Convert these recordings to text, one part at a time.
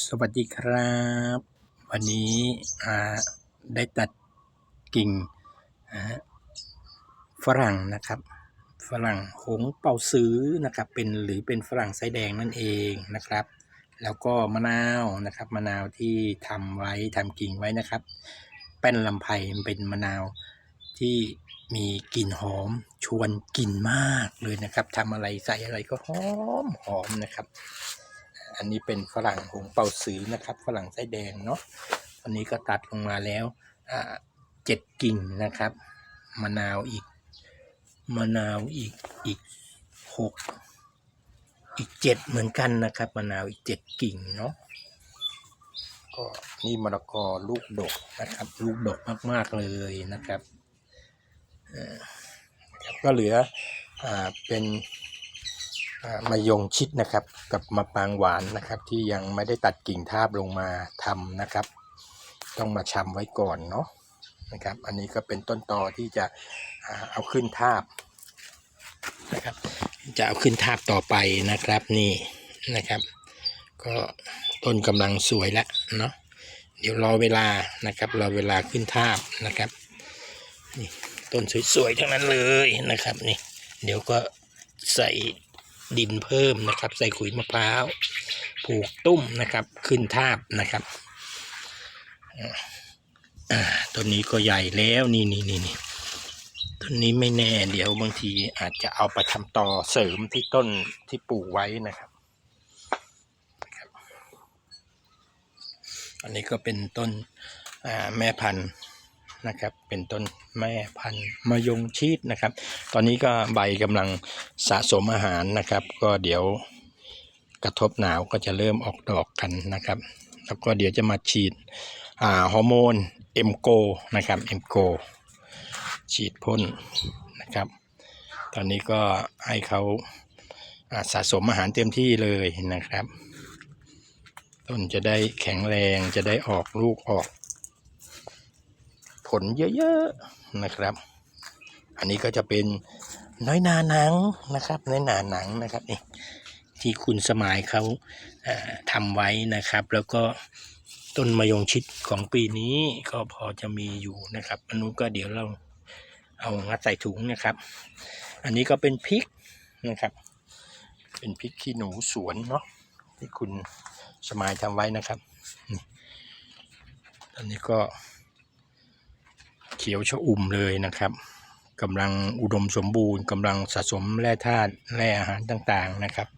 สวัสดีครับ วันนี้ได้ตัดกิ่งฝรั่งนะครับ ฝรั่งหงเป่าซื้อนะครับ เป็นหรือเป็นฝรั่งไส้แดงนั่นเองนะครับ แล้วก็มะนาวนะครับ มะนาวที่ทำไว้ทำกิ่งไว้นะครับ แป้นลำไพรมันเป็นมะนาวที่มีกลิ่นหอมชวนกินมากเลยนะครับทำอะไรใส่อะไรก็หอมหอมนะครับ อันนี้เป็นฝรั่งหงเป่าซือนะครับ ฝรั่งไส้แดงเนาะตอนนี้ก็ตัดลงมาแล้วเจ็ดกิ่งนะครับมะนาวอีกมะนาวอีกอีกหกอีกเจ็ดเหมือนกันนะครับมะนาวอีกเจ็ดกิ่งเนาะก็นี่มะละกอลูกดกนะครับ ลูกดกมากๆเลยนะครับก็เหลืออเป็น มายงชิดนะครับ กับมะปางหวานนะครับ ที่ยังไม่ได้ตัดกิ่งทาบลงมาทำนะครับ ต้องมาชำไว้ก่อนเนาะนะครับ อันนี้ก็เป็นต้นตอที่จะเอาขึ้นทาบนะครับ จะเอาขึ้นทาบต่อไปนะครับนี่นะครับ ก็ต้นกำลังสวยแล้วเนาะเดี๋ยวรอเวลานะครับรอเวลาขึ้นทาบนะครับนี่ต้นสวยๆทั้งนั้นเลยนะครับนี่เดี๋ยวก็ใส่ ดินเพิ่มนะครับ ใส่ขุยมะพร้าวผูกตุ้มนะครับ ขึ้นทาบนะครับต้นนี้ก็ใหญ่แล้วนี่นี่นี่นี่ต้นนี้ไม่แน่เดี๋ยวบางทีอาจจะเอาไปทำต่อเสริมที่ต้นที่ปลูกไว้นะครับ อันนี้ก็เป็นต้นแม่พันธุ์ นะครับ เป็นต้นแม่พันธุ์มะยงชีดนะครับ ตอนนี้ก็ใบกำลังสะสมอาหารนะครับ ก็เดี๋ยวกระทบหนาวก็จะเริ่มออกดอกกันนะครับ แล้วก็เดี๋ยวจะมาฉีดฮอร์โมนเอ็มโกนะครับเอ็มโกฉีดพ่นนะครับ ตอนนี้ก็ให้เขาาสะสมอาหารเต็มที่เลยนะครับ ต้นจะได้แข็งแรงจะได้ออกลูกออก ลเยอะๆนะครับ อันนี้ก็จะเป็นน้อยนาหนังนะครับ น้อยนาหนังนะครับนี่ที่คุณสมายเขาทำไว้นะครับ แล้วก็ต้นมะยงชิดของปีนี้ก็พอจะมีอยู่นะครับอันนู้นก็เดี๋ยวเราเอางัดใส่ถุงนะครับ อันนี้ก็เป็นพริกนะครับ เป็นพริกขี้หนูสวนเนาะที่คุณสมายทำไว้นะครับนี่ตอนนี้ก็ เขียวชอุ่มเลยนะครับกำลังอุดมสมบูรณ์กำลังสะสมแร่ธาตุแร่อาหารต่างๆนะครับ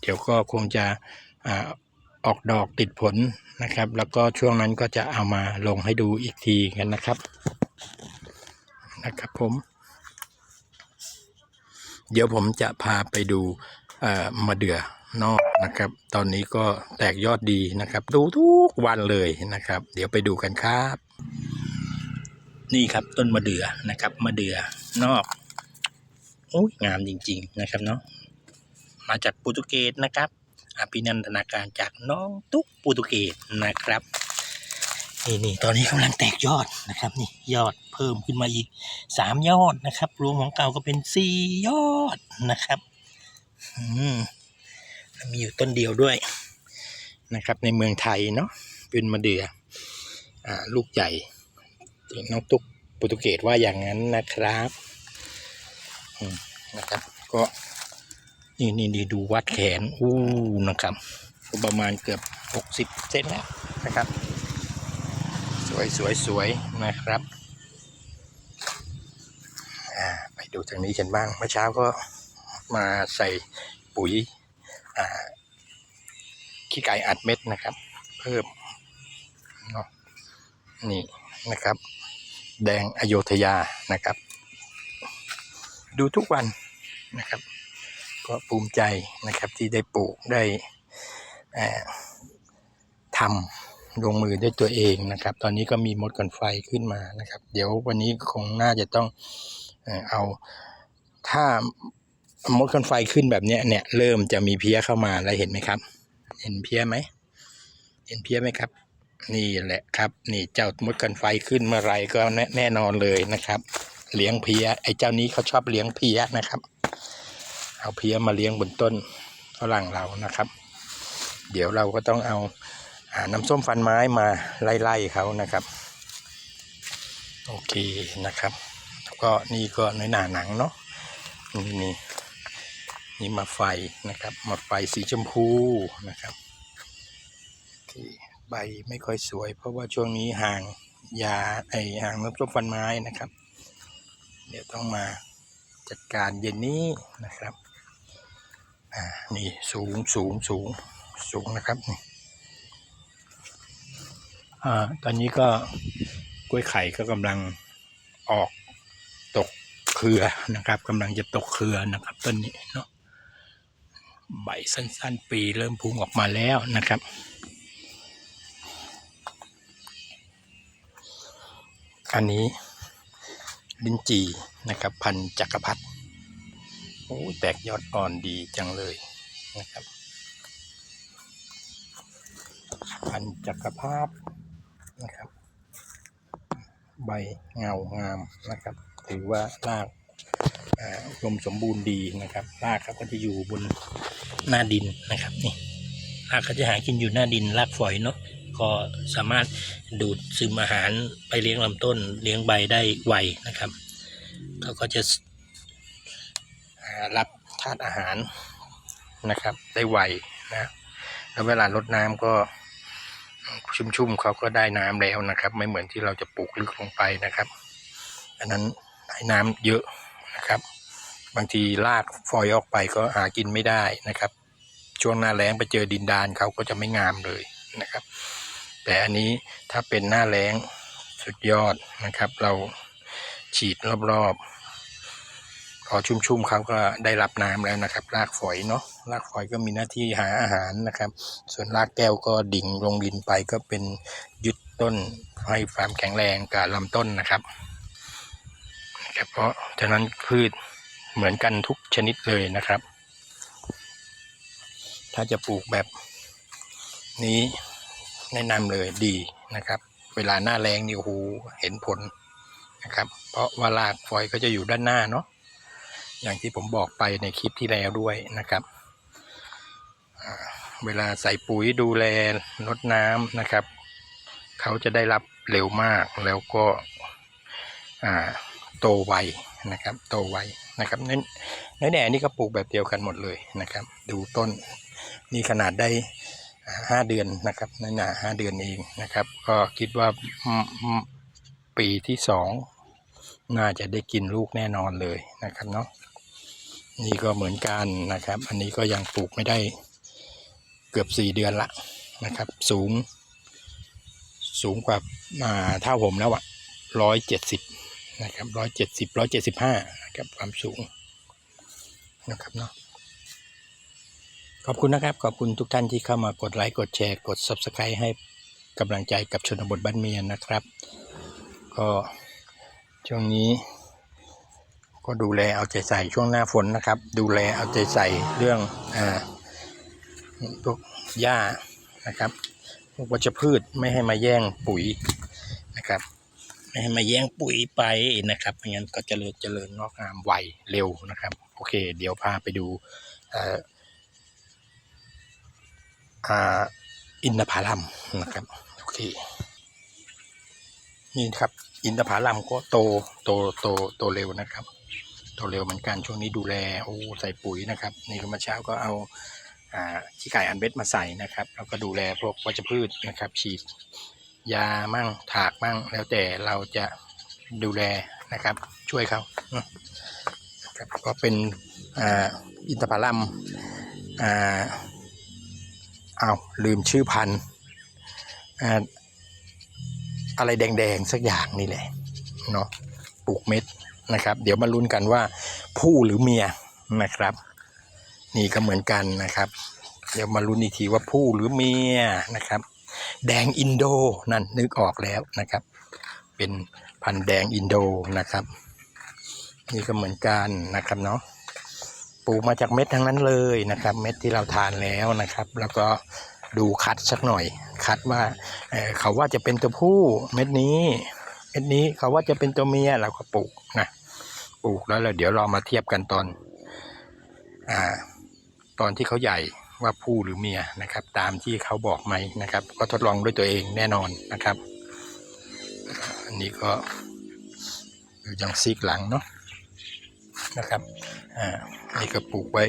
เดี๋ยวก็คงจะออกดอกติดผลนะครับ แล้วก็ช่วงนั้นก็จะเอามาลงให้ดูอีกทีกันนะครับนะครับผม เดี๋ยวผมจะพาไปดูมะเดื่อนอกนะครับ ตอนนี้ก็แตกยอดดีนะครับ ดูทุกวันเลยนะครับ เดี๋ยวไปดูกันครับ นี่ครับต้นมะเดื่อนะครับมะเดื่อนอกโอ้ยงามจริง ๆนะครับเนาะมาจากโปรตุเกสนะครับอภินันทนาการจากน้องตุ๊กโปรตุเกสนะครับนี่นี่ตอนนี้กำลังแตกยอดนะครับนี่ยอดเพิ่มขึ้นมาอีกสามยอดนะครับ รวมของเก่าก็เป็นสี่ยอดนะครับอืมมีอยู่ต้นเดียวด้วยนะครับ ในเมืองไทยเนาะเป็นมะเดืออ่าลูกใหญ่ น้องตุ๊กโปรตุเกสว่าอย่างนั้นนะครับนะครับ ก็นี่นี่นี่ดูวัดแขนอู้นะครับประมาณเกือบหกสิบเซนแล้วนะครับ สวยสวยสวยนะครับอ่าไปดูทางนี้กันบ้างเมื่อเช้าก็มาใส่ปุ๋ยอ่าขี้ไก่อัดเม็ดนะครับ เพิ่มเนาะนี่นะครับ แดงอโยธยานะครับ ดูทุกวันนะครับ ก็ภูมิใจนะครับที่ได้ปลูกได้ทำลงมือด้วยตัวเองนะครับ ตอนนี้ก็มีมดกันไฟขึ้นมานะครับ เดี๋ยววันนี้คงน่าจะต้องเอาถ้ามดกันไฟขึ้นแบบนี้เนี่ยเริ่มจะมีเพี้ยเข้ามาแล้วเห็นไหมครับ เห็นเพี้ยไหมเห็นเพี้ยไหมครับ นี่แหละครับ นี่เจ้ามดกันไฟขึ้นเมื่อไรก็แน่นอนเลยนะครับ เลี้ยงเพี้ยไอ้เจ้านี้เขาชอบเลี้ยงเพี้ยนะครับ เอาเพี้ยมาเลี้ยงบนต้นฝรั่งเรานะครับ เดี๋ยวเราก็ต้องเอาอาน้ำส้มฟันไม้มาไล่ๆเขานะครับ โอเคนะครับแล้วก็นี่ก็ในหนาหนังเนาะนี่นี่นี่มาไฟนะครับ มาไฟสีชมพูนะครับโอเค ใบไม่ค่อยสวย เพราะว่าช่วงนี้ห่างยาไอห่างน้ำส้มฟันไม้นะครับ เดี๋ยวต้องมาจัดการเย็นนี้นะครับอ่านี่สูงสูงสูงสูงนะครับนี่อ่าตอนนี้ก็กล้วยไข่ก็กำลังออกตกเครือนะครับกำลังจะตกเครือนะครับต้นนี้เนาะใบสั้นๆ ปีเริ่มพุ่งออกมาแล้วนะครับ อันนี้ลิ้นจีนะครับพันจักรพรรดิโอ้แตกยอดอ่อนดีจังเลยนะครับ พันจักรพรรดินะครับ ใบเงางามนะครับ ถือว่ารากอ่าอุดมสมบูรณ์ดีนะครับ รากเขาก็จะอยู่บนหน้าดินนะครับนี่รากเขาจะหากินอยู่หน้าดินรากฝอยเนาะ ก็สามารถดูดซึมอาหารไปเลี้ยงลำต้นเลี้ยงใบได้ไวนะครับเขาก็จะรับธาตุอาหารนะครับ ได้ไวนะแล้วเวลารดน้ำก็ชุ่มๆเขาก็ได้น้ำแล้วนะครับ ไม่เหมือนที่เราจะปลูกลึกลงไปนะครับ อันนั้นให้น้ำเยอะนะครับ บางทีรากฟอยออกไปก็หากินไม่ได้นะครับ ช่วงหน้าแล้งไปเจอดินดานเขาก็จะไม่งามเลยนะครับ แต่อันนี้ถ้าเป็นหน้าแล้งสุดยอดนะครับ เราฉีดรอบๆ พอชุ่มๆเขาก็ได้รับน้ำแล้วนะครับ รากฝอยเนาะรากฝอยก็มีหน้าที่หาอาหารนะครับ ส่วนรากแก้วก็ดิ่งลงดินไปก็เป็นยึดต้นให้ความแข็งแรงกับลำต้นนะครับนะครับ เพราะฉะนั้นพืชเหมือนกันทุกชนิดเลยนะครับ ถ้าจะปลูกแบบนี้ แนะนำเลยดีนะครับ เวลาหน้าแรงนี่โอ้โหเห็นผลนะครับ เพราะว่ารากฝอยก็จะอยู่ด้านหน้าเนาะอย่างที่ผมบอกไปในคลิปที่แล้วด้วยนะครับเวลาใส่ปุ๋ยดูแลรดน้ำนะครับ เขาจะได้รับเร็วมากแล้วก็โตไวนะครับ โตไวนะครับเน้นในแหน่นี่ก็ปลูกแบบเดียวกันหมดเลยนะครับ ดูต้นนี่ขนาดได้ ห้าเดือนนะครับนั่นน่ะห้าเดือนเองนะครับ ก็คิดว่าปีที่สองน่าจะได้กินลูกแน่นอนเลยนะครับเนาะนี่ก็เหมือนกันนะครับ อันนี้ก็ยังปลูกไม่ได้เกือบสี่เดือนละนะครับ สูง สูงกว่าอ่าเท่าผมแล้วอะร้อยเจ็ดสิบนะครับร้อยเจ็ดสิบร้อยเจ็ดสิบห้านะครับความสูงนะครับเนาะ ขอบคุณนะครับ ขอบคุณทุกท่านที่เข้ามากดไลค์กดแชร์ กด subscribe ให้กำลังใจกับชนบทบ้านเมียนนะครับ ก็ช่วงนี้ ก็ดูแลเอาใจใส่ช่วงหน้าฝนนะครับ ดูแลเอาใจใส่เรื่องอ่าพวกหญ้านะครับพวกวัชพืชไม่ให้มาแย่งปุ๋ยนะครับ ไม่ให้มาแย่งปุ๋ยไปนะครับไม่งั้นก็เจริญเจริญงอกงามไวเร็วนะครับ โอเค เดี๋ยวพาไปดูอ่า อินทผลัมนะครับโอเคนี่ครับอินทผลัมก็โตโตโตโตเร็วนะครับ โตเร็วเหมือนกันช่วงนี้ดูแลโอ้ใส่ปุ๋ยนะครับนี่เมื่อเช้าก็เอาขี้ไก่อันเบ็ดมาใส่นะครับ แล้วก็ดูแลพวกวัชพืชนะครับฉีดยามั่งถากมั่งแล้วแต่เราจะดูแลนะครับ ช่วยเขาครับก็เป็นอ่าอินทผลัมอ่า เอาวลืมชื่อพันธุ์อ่าอะไรแดงๆ สักอย่างนี่แหละเนาะปลูกเม็ดนะครับ เดี๋ยวมาลุ้นกันว่าผู้หรือเมียนะครับ นี่ก็เหมือนกันนะครับ เดี๋ยวมาลุ้นอีกทีว่าผู้หรือเมียนะครับ แดงอินโดนั่นนึกออกแล้วนะครับ เป็นพันธุ์แดงอินโดนะครับ นี่ก็เหมือนกันนะครับเนาะ ปลูกมาจากเม็ดทั้งนั้นเลยนะครับ เม็ดที่เราทานแล้วนะครับ แล้วก็ดูคัดสักหน่อย คัดว่าเเขาว่าจะเป็นตัวผู้เม็ดนี้ เม็ดนี้เขาว่าจะเป็นตัวเมียเราก็ปลูกนะปลูกแล้วเราเดี๋ยวเรามาเทียบกันตอนอ่าตอนที่เขาใหญ่ว่าผู้หรือเมียนะครับ ตามที่เขาบอกไหมนะครับ ก็ทดลองด้วยตัวเองแน่นอนนะครับ อันนี้ก็อยู่ยังซีกหลังเนาะ นะครับอ่านี่ก็ปลูกไว้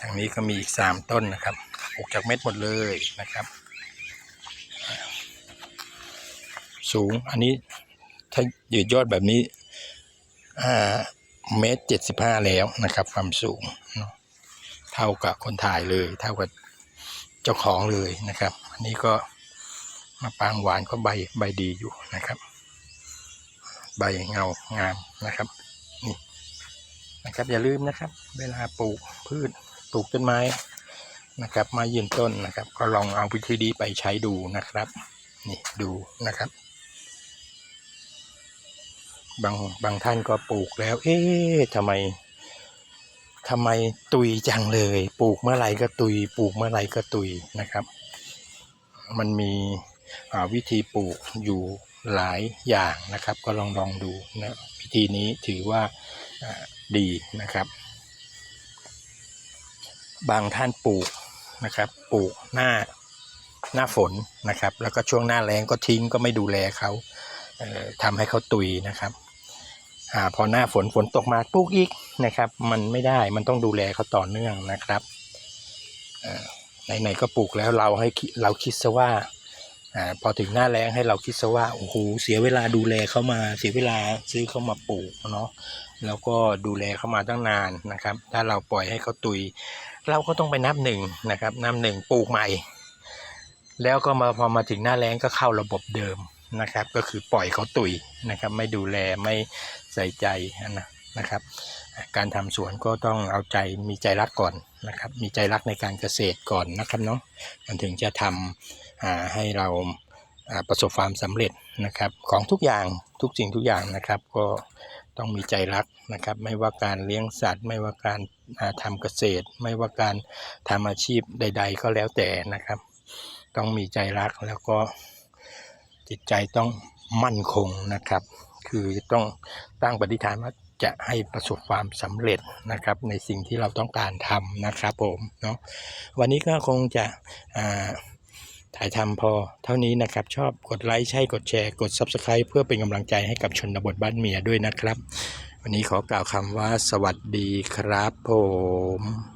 ทางนี้ก็มีอีกสามต้นนะครับปลูกจากเม็ดหมดเลยนะครับ สูงอันนี้ถ้ายืดยอดแบบนี้อ่าเมตรเจ็ดสิบห้าแล้วนะครับ ความสูงเท่ากับคนถ่ายเลย เท่ากับเจ้าของเลยนะครับ อันนี้ก็มะปางหวานก็ใบใบดีอยู่นะครับ ใบเงางามนะครับ นะครับ อย่าลืมนะครับ เวลาปลูกพืชปลูกต้นไม้นะครับ มายืนต้นนะครับ ก็ลองเอาวิธีนี้ไปใช้ดูนะครับ นี่ดูนะครับ บางบางท่านก็ปลูกแล้ว เอ๊ะทำไมทำไมตุยจังเลย ปลูกเมื่อไหร่ก็ตุย ปลูกเมื่อไหร่ก็ตุยนะครับ มันมีวิธีปลูกอยู่หลายอย่างนะครับ ก็ลองลองดูนะวิธีนี้ถือว่า ดีนะครับ บางท่านปลูกนะครับ ปลูกหน้าหน้าฝนนะครับ แล้วก็ช่วงหน้าแล้งก็ทิ้งก็ไม่ดูแลเขาเอ่อทำให้เขาตุยนะครับอพอหน้าฝนฝนตกมาปลูกอีกนะครับ มันไม่ได้มันต้องดูแลเขาต่อเนื่องนะครับไหนๆก็ปลูกแล้วเราให้เราคิดซะว่า อาพอถึงหน้าแล้งให้เราคิดซะว่าโอ้โหเสียเวลาดูแลเขามา เสียเวลาซื้อเขามาปลูกเนาะแล้วก็ดูแลเขามาตั้งนานนะครับ ถ้าเราปล่อยให้เขาตุย เราก็ต้องไปนับหนึ่งนะครับนับหนึ่งปลูกใหม่ แล้วก็มาพอมาถึงหน้าแล้งก็เข้าระบบเดิมนะครับ ก็คือปล่อยเขาตุยนะครับ ไม่ดูแลไม่ใส่ใจนะนะครับ การทำสวนก็ต้องเอาใจมีใจรักก่อนนะครับ มีใจรักในการเกษตรก่อนนะครับเนาะมันถึงจะทำให้เราประสบความสำเร็จนะครับ ของทุกอย่างทุกสิ่งทุกอย่างนะครับ ก็ต้องมีใจรักนะครับ ไม่ว่าการเลี้ยงสัตว์ ไม่ว่าการอ่าทำเกษตร ไม่ว่าการทำอาชีพใด ๆ ก็แล้วแต่นะครับ ต้องมีใจรักแล้วก็จิตใจต้องมั่นคงนะครับ คือต้องตั้งปฏิฐานว่า จะให้ประสบความสำเร็จนะครับ ในสิ่งที่เราต้องการทำนะครับผมเนาะวันนี้ก็คงจะถ่ายทำพอเท่านี้นะครับ ชอบกดไลค์ใช่กดแชร์กด Subscribe เพื่อเป็นกำลังใจให้กับชนบทบ้านเมียด้วยนะครับ วันนี้ขอกล่าวคำว่าสวัสดีครับผม